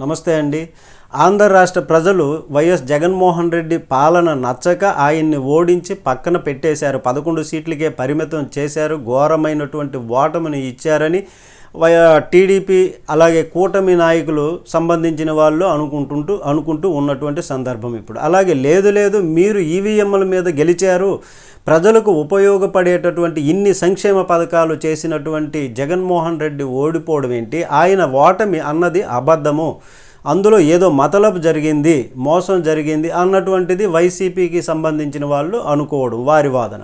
నమస్తే అండి. ఆంధ్ర రాష్ట్ర ప్రజలు వైఎస్ జగన్మోహన్ రెడ్డి పాలన నచ్చక ఆయన్ని ఓడించి పక్కన పెట్టేశారు. పదకొండు సీట్లకే పరిమితం చేశారు. ఘోరమైనటువంటి ఓటమిని ఇచ్చారని టీడీపీ అలాగే కూటమి నాయకులు సంబంధించిన వాళ్ళు అనుకుంటుంటూ అనుకుంటూ ఉన్నటువంటి సందర్భం ఇప్పుడు. అలాగే లేదు లేదు మీరు ఈవీఎంల మీద గెలిచారు. ప్రజలకు ఉపయోగపడేటటువంటి ఇన్ని సంక్షేమ పథకాలు చేసినటువంటి జగన్మోహన్ రెడ్డి ఓడిపోవడం ఏంటి? ఆయన ఓటమి అన్నది అబద్ధము. అందులో ఏదో మతలబు జరిగింది మోసం జరిగింది అన్నటువంటిది వైసీపీకి సంబంధించిన వాళ్ళు అనుకోవడం వారి వాదన.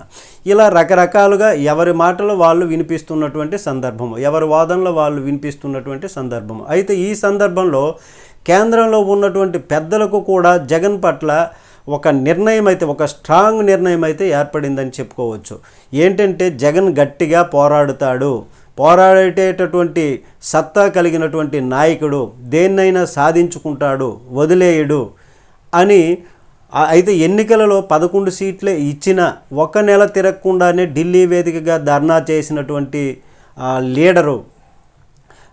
ఇలా రకరకాలుగా ఎవరి మాటలు వాళ్ళు వినిపిస్తున్నటువంటి సందర్భం ఎవరి వాదనలు వాళ్ళు వినిపిస్తున్నటువంటి సందర్భం. అయితే ఈ సందర్భంలో కేంద్రంలో ఉన్నటువంటి పెద్దలకు కూడా జగన్ పట్ల ఒక నిర్ణయం అయితే ఒక స్ట్రాంగ్ నిర్ణయం అయితే ఏర్పడిందని చెప్పుకోవచ్చు. ఏంటంటే జగన్ గట్టిగా పోరాడుతాడు. పోరాడేటటువంటి సత్తా కలిగినటువంటి నాయకుడు దేన్నైనా సాధించుకుంటాడు వదిలేయడు అని అయితే ఎన్నికలలో పదకొండు సీట్లే ఇచ్చిన ఒక నెల తిరగకుండానే ఢిల్లీ వేదికగా ధర్నా చేసినటువంటి లీడరు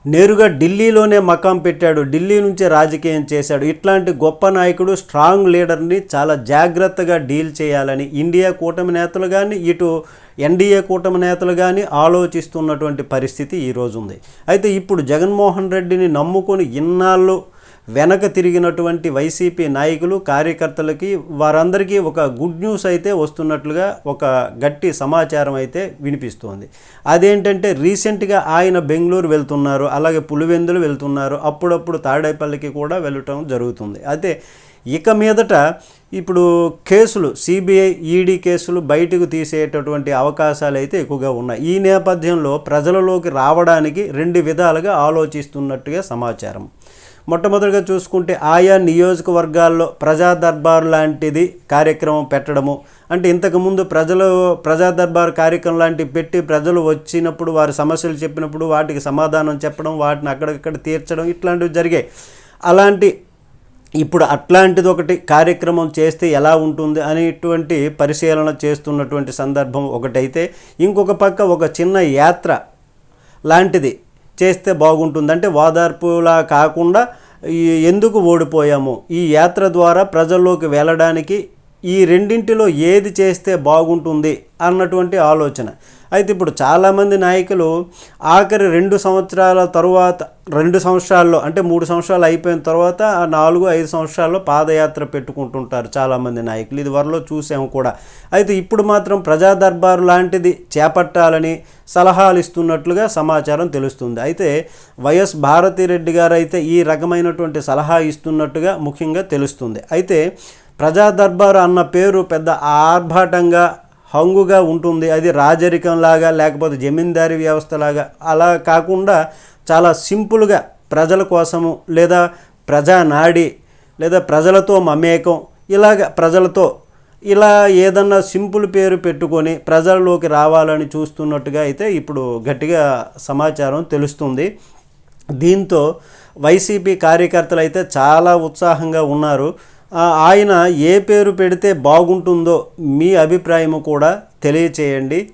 నేరుగా ఢిల్లీలోనే మకాం పెట్టాడు. ఢిల్లీ నుంచే రాజకీయం చేశాడు. ఇట్లాంటి గొప్ప నాయకుడు స్ట్రాంగ్ లీడర్ని చాలా జాగ్రత్తగా డీల్ చేయాలని ఇండియా కూటమి నేతలు కానీ ఇటు ఎన్డీఏ కూటమి నేతలు కానీ ఆలోచిస్తున్నటువంటి పరిస్థితి ఈరోజు ఉంది అయితే ఇప్పుడు జగన్మోహన్ రెడ్డిని నమ్ముకొని ఇన్నాళ్ళు వెనక తిరిగినటువంటి వైసీపీ నాయకులు కార్యకర్తలకి వారందరికీ ఒక గుడ్ న్యూస్ అయితే వస్తున్నట్లుగా ఒక గట్టి సమాచారం అయితే వినిపిస్తోంది. అదేంటంటే రీసెంట్గా ఆయన బెంగళూరు వెళ్తున్నారు అలాగే పులివెందులు వెళ్తున్నారు అప్పుడప్పుడు తాడేపల్లికి కూడా వెళ్ళటం జరుగుతుంది. అయితే ఇక మీదట ఇప్పుడు కేసులు సిబిఐ ఈడీ కేసులు బయటకు తీసేటటువంటి అవకాశాలు అయితే ఎక్కువగా ఉన్నాయి. ఈ నేపథ్యంలో ప్రజలలోకి రావడానికి రెండు విధాలుగా ఆలోచిస్తున్నట్టుగా సమాచారం. మొట్టమొదటిగా చూసుకుంటే ఆయా నియోజకవర్గాల్లో ప్రజా దర్బార్ లాంటిది కార్యక్రమం పెట్టడము. అంటే ఇంతకుముందు ప్రజలు ప్రజా దర్బార్ కార్యక్రమం లాంటివి పెట్టి ప్రజలు వచ్చినప్పుడు వారి సమస్యలు చెప్పినప్పుడు వాటికి సమాధానం చెప్పడం వాటిని అక్కడిక్కడ తీర్చడం ఇట్లాంటివి జరిగాయి. అలాంటి ఇప్పుడు అట్లాంటిది ఒకటి కార్యక్రమం చేస్తే ఎలా ఉంటుంది అనేటువంటి పరిశీలన చేస్తున్నటువంటి సందర్భం ఒకటైతే ఇంకొక పక్క ఒక చిన్న యాత్ర లాంటిది చేస్తే బాగుంటుంది. అంటే ఓదార్పులా కాకుండా ఎందుకు ఓడిపోయాము? ఈ యాత్ర ద్వారా ప్రజల్లోకి వెళ్ళడానికి ఈ రెండింటిలో ఏది చేస్తే బాగుంటుంది అన్నటువంటి ఆలోచన. అయితే ఇప్పుడు చాలామంది నాయకులు ఆఖరి రెండు సంవత్సరాల తరువాత రెండు సంవత్సరాల్లో అంటే మూడు సంవత్సరాలు అయిపోయిన తర్వాత నాలుగు ఐదు సంవత్సరాల్లో పాదయాత్ర పెట్టుకుంటుంటారు చాలామంది నాయకులు. ఇది వరలో చూసాము కూడా. అయితే ఇప్పుడు మాత్రం ప్రజా దర్బారు లాంటిది చేపట్టాలని సలహాలు ఇస్తున్నట్లుగా సమాచారం తెలుస్తుంది. అయితే వైఎస్ భారతిరెడ్డి గారు అయితే ఈ రకమైనటువంటి సలహా ఇస్తున్నట్టుగా ముఖ్యంగా తెలుస్తుంది. అయితే ప్రజా దర్బారు అన్న పేరు పెద్ద ఆర్భాటంగా హంగుగా ఉంటుంది. అది రాజరికంలాగా లేకపోతే జమీందారీ వ్యవస్థలాగా అలా కాకుండా చాలా సింపుల్గా ప్రజల కోసము లేదా ప్రజానాడి లేదా ప్రజలతో మమేకం ఇలాగ ప్రజలతో ఇలా ఏదన్నా సింపుల్ పేరు పెట్టుకొని ప్రజల్లోకి రావాలని చూస్తున్నట్టుగా అయితే ఇప్పుడు గట్టిగా సమాచారం తెలుస్తుంది. దీంతో వైసీపీ కార్యకర్తలు అయితే చాలా ఉత్సాహంగా ఉన్నారు. ఆయన ఏ పేరు పెడితే బాగుంటుందో మీ అభిప్రాయం కూడా తెలియచేయండి.